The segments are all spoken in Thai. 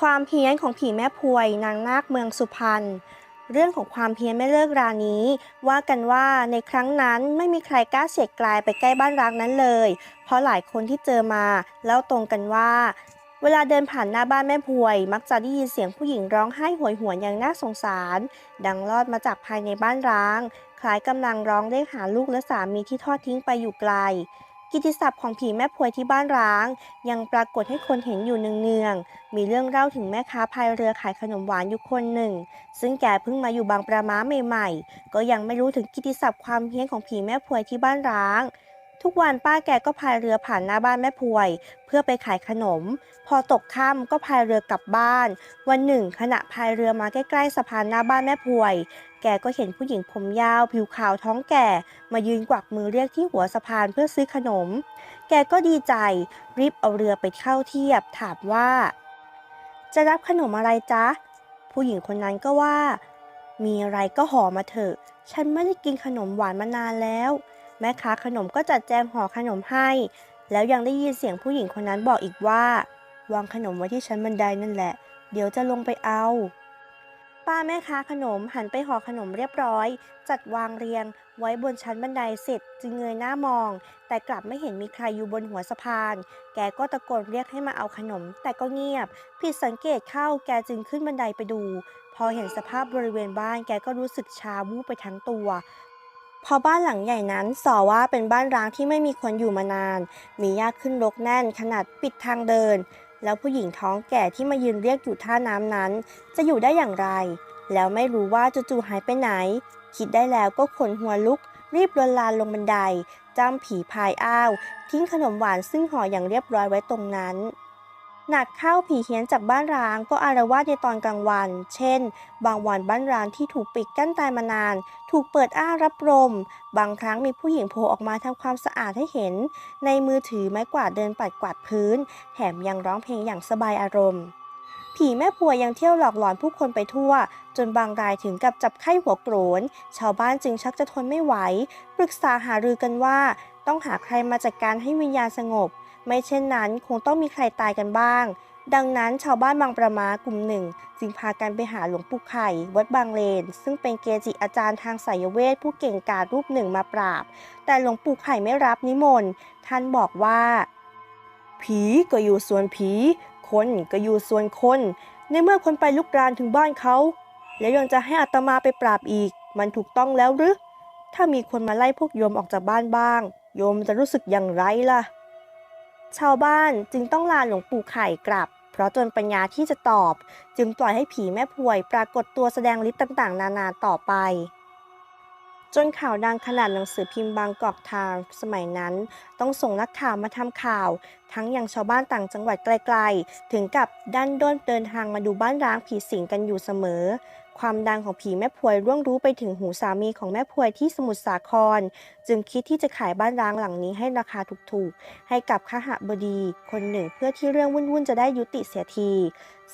ความเพี้ยนของผีแม่พวยนางนาคเมืองสุพรรณเรื่องของความเพี้ยนไม่เลิกรานี้ ว่ากันว่าในครั้งนั้นไม่มีใครกล้าเฉียดกลายไปใกล้บ้านร้างนั้นเลย เพราะหลายคนที่เจอมาแล้วตรงกันว่า เวลาเดินผ่านหน้าบ้านแม่พวย มักจะได้ยินเสียงผู้หญิงร้องไห้โหยหวนอย่างน่าสงสาร ดังลอดมาจากภายในบ้านร้าง คล้ายกำลังร้องเรียกหาลูกและสามีที่ทอดทิ้งไปอยู่ไกล กิตติศัพท์ของผีแม่พวยที่บ้านร้าง ยังปรากฏให้คนเห็นอยู่เนืองๆมีเรื่องเล่าถึงแม่ค้าพายเรือขายขนมหวานอยู่คนหนึ่ง ซึ่งแกเพิ่งมาอยู่บางประม้าใหม่ๆ ก็ยังไม่รู้ถึงกิตติศัพท์ความเฮี้ยนของผีแม่พวยที่บ้านร้าง ทุกวันป้าแกก็พายเรือผ่านหน้าบ้านแม่พวย เพื่อไปขายขนม พอตกค่ำก็พายเรือกลับบ้าน วันหนึ่ง ขณะพายเรือมาใกล้ๆสะพานหน้าบ้านแม่พวย แกก็เห็นผู้หญิงผมยาว ผิวขาวท้องแก่ มายืนกวักมือเรียกที่หัวสะพานเพื่อซื้อขนม แกก็ดีใจ รีบเอาเรือไปเข้าเทียบ ถามว่า จะรับขนมอะไรจ๊ะ ผู้หญิงคนนั้นก็ว่า มีอะไรก็ห่อมาเถอะ ฉันไม่ได้กินขนมหวานมานานแล้ว แม่ค้าขนมก็จัดแจงห่อขนมให้ แล้วยังได้ยินเสียงผู้หญิงคนนั้นบอกอีกว่า วางขนมไว้ที่ชั้นบันไดนั่นแหละ เดี๋ยวจะลงไปเอา ป้าแม่ค้าขนมหันไปห่อขนมเรียบร้อย จัดวางเรียง ไว้บนชั้นบันไดเสร็จจึงเงยหน้ามอง แต่กลับไม่เห็นมีใครอยู่บนหัวสะพาน แกก็ตะโกนเรียกให้มาเอาขนม แต่ก็เงียบ ผิดสังเกตเข้าแกจึงขึ้นบันไดไปดูพอเห็นสภาพบริเวณบ้านแกก็รู้สึกชาวูบไปทั้งตัว พอบ้านหลังใหญ่นั้นสอว่าเป็นบ้านร้างที่ไม่มีคนอยู่มานาน มีหญ้าขึ้นรกแน่นขนาดปิดทางเดิน แล้วผู้หญิงท้องแก่ที่มายืนเรียกอยู่ท่าน้ำนั้น จะอยู่ได้อย่างไร แล้วไม่รู้ว่าจู่ๆหายไปไหน คิดได้แล้วก็ขนหัวลุก รีบลวนลานลงบันไดจ้ำผีพายอ้าว ทิ้งขนมหวานซึ่งห่ออย่างเรียบร้อยไว้ตรงนั้น หนักเข้าผีเฮี้ยนจากบ้านร้างก็อารวาสในตอนกลางวัน เช่น บางวันบ้านร้างที่ถูกปิดกั้นตายมานาน ถูกเปิดอ้ารับลม บางครั้งมีผู้หญิงโผล่ออกมาทำความสะอาดให้เห็น ในมือถือไม้กวาดเดินปัดกวาดพื้น แถมยังร้องเพลงอย่างสบายอารมณ์ ผีแม่ปัวยังเที่ยวหลอกหลอนผู้คนไปทั่ว จนบางรายถึงกับจับไข้หัวโกรน ชาวบ้านจึงชักจะทนไม่ไหว ปรึกษาหารือกันว่า ต้องหาใครมาจัดการให้วิญญาณสงบ ไม่เช่นนั้นคงต้องมีใครตายกันบ้าง ดังนั้นชาวบ้านบางประมากลุ่มหนึ่ง จึงพากันไปหาหลวงปู่ไข่ วัดบางเลน ซึ่งเป็นเกจิอาจารย์ทางสายเวทผู้เก่งกาจรูปหนึ่งมาปราบ แต่หลวงปู่ไข่ไม่รับนิมนต์ท่านบอกว่า ผีก็อยู่ส่วนผี คนก็อยู่ส่วนคน ในเมื่อคนไปลุกรานถึงบ้านเขา แล้วยังจะให้อัตมาไปปราบอีก มันถูกต้องแล้วหรือถ้ามีคนมาไล่พวกโยมออกจากบ้านบ้าง โยมจะรู้สึกอย่างไรล่ะ ชาวบ้านจึงต้องลาหลวงปู่ไข่กลับ เพราะจนปัญญาที่จะตอบ จึงปล่อยให้ผีแม่พวยปรากฏตัวแสดงฤทธิ์ต่างๆ นานาต่อไป จนข่าวดังขนาดหนังสือพิมพ์บางกอกไทม์สมัยนั้น ต้องส่งนักข่าวมาทำข่าว ทั้งยังชาวบ้านต่างจังหวัดไกลๆ ถึงกับดันด้นเดินทางมาดูบ้านร้างผีสิงกันอยู่เสมอ ความดังของผีแม่พวยร่วงรู้ไปถึงหูสามีของแม่พวยที่สมุทรสาคร จึงคิดที่จะขายบ้านร้างหลังนี้ให้ราคาถูกๆ ให้กับขหบดีคนหนึ่งเพื่อที่เรื่องวุ่นๆจะได้ยุติเสียที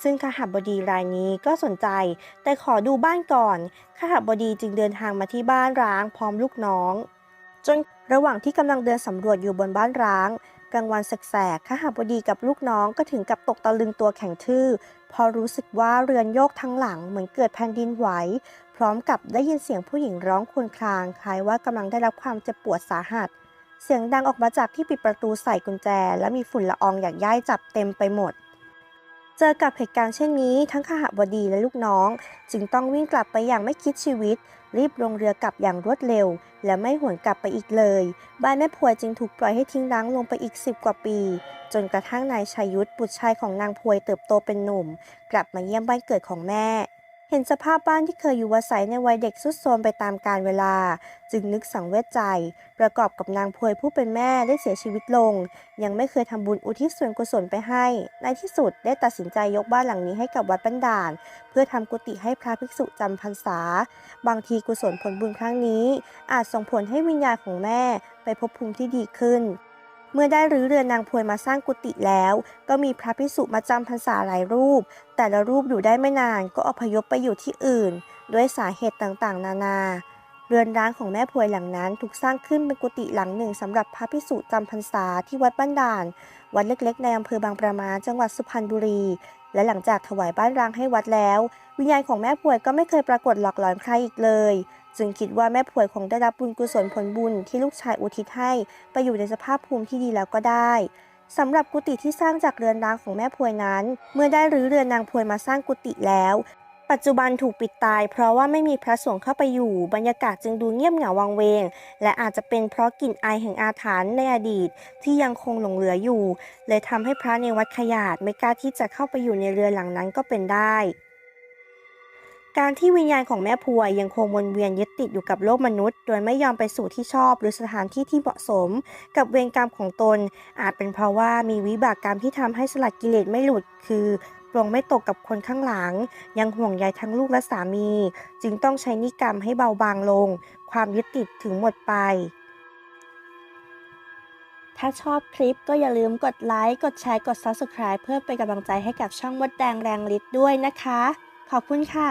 ซึ่งขหบดีรายนี้ก็สนใจ แต่ขอดูบ้านก่อนขหบดีจึงเดินทางมาที่บ้านร้างพร้อมลูกน้อง จนระหว่างที่กำลังเดินสำรวจอยู่บนบ้านร้างกลางวันแสกๆขหบดีกับลูกน้องก็ถึงกับตกตะลึงตัวแข็งทื่อ พอรู้สึกว่าเรือนโยกทั้งหลังเหมือนเกิดแผ่นดินไหว พร้อมกับได้ยินเสียงผู้หญิงร้องครวญครางคล้ายว่ากำลังได้รับความเจ็บปวดสาหัส เสียงดังออกมาจากที่ปิดประตูใส่กุญแจ และมีฝุ่นละอองอย่างย่ายจับเต็มไปหมด เจอกับเหตุการณ์เช่นนี้ ทั้งขหบดีและลูกน้อง จึงต้องวิ่งกลับไปอย่างไม่คิดชีวิต รีบลงเรือกลับอย่างรวดเร็ว และไม่หวนกลับไปอีกเลย บ้านแม่พวยจึงถูกปล่อยให้ทิ้งร้างลงไปอีกสิบกว่าปี จนกระทั่งนายชายยุทธบุตรชายของนางพวยเติบโตเป็นหนุ่ม กลับมาเยี่ยมบ้านเกิดของแม่ เห็นสภาพบ้านที่เคยอยู่อาศัยในวัยเด็กสุดโทรมไปตามกาลเวลา จึงนึกสังเวชใจ ประกอบกับนางพวยผู้เป็นแม่ได้เสียชีวิตลง ยังไม่เคยทำบุญอุทิศส่วนกุศลไปให้ ในที่สุดได้ตัดสินใจยกบ้านหลังนี้ให้กับวัดบันดาล เพื่อทำกุฏิให้พระภิกษุจำพรรษา บางทีกุศลผลบุญครั้งนี้ อาจส่งผลให้วิญญาณของแม่ไปพบภูมิที่ดีขึ้น เมื่อได้รื้อเรือนนางพวยมาสร้างกุฏิแล้ว ก็มีพระภิกษุมาจำพรรษาหลายรูป แต่ละรูปอยู่ได้ไม่นานก็อพยพไปอยู่ที่อื่น ด้วยสาเหตุต่างๆ นานา เรือนร้างของแม่พวยหลังนั้นถูกสร้างขึ้นเป็นกุฏิหลังหนึ่งสำหรับพระภิกษุจำพรรษาที่วัดบ้านด่าน วัดเล็กๆในอำเภอบางประมาจังหวัดสุพรรณบุรี และหลังจากถวายบ้านร้างให้วัดแล้ว วิญญาณของแม่พวยก็ไม่เคยปรากฏหลอกหลอนใครอีกเลย จึงคิดว่าแม่พวยคงได้รับบุญกุศลผลบุญที่ลูกชายอุทิศให้ไปอยู่ในสภาพภูมิที่ดีแล้วก็ได้สำหรับกุฏิที่สร้างจากเรือนร้างของแม่พวยนั้น เมื่อได้รื้อเรือนนางพวยมาสร้างกุฏิแล้ว ปัจจุบันถูกปิดตาย เพราะว่าไม่มีพระสงฆ์เข้าไปอยู่ บรรยากาศจึงดูเงียบเหงาวังเวง และอาจจะเป็นเพราะกลิ่นอายแห่งอาถรรพ์ในอดีต ที่ยังคงหลงเหลืออยู่ เลยทำให้พระในวัดขยาดไม่กล้าที่จะเข้าไปอยู่ในเรือหลังนั้นก็เป็นได้การที่วิญญาณของแม่พวยยังคงวนเวียนยึดติดอยู่กับโลกมนุษย์ โดยไม่ยอมไปสู่ที่ชอบหรือสถานที่ที่เหมาะสม กับเวรกรรมของตน อาจเป็นเพราะว่ามีวิบากกรรมที่ทำให้สลัดกิเลสไม่หลุด คือ ปลงไม่ตกกับคนข้างหลัง ยังห่วงใยทั้งลูกและสามี จึงต้องใช้นิกรรมให้เบาบางลง ความยึดติดถึงหมดไป ถ้าชอบคลิปก็อย่าลืมกดไลค์ กดแชร์ กด Subscribe เพื่อเป็นกำลังใจให้กับช่องมดแดงแรงฤทธิ์ด้วยนะคะ ขอบคุณค่ะ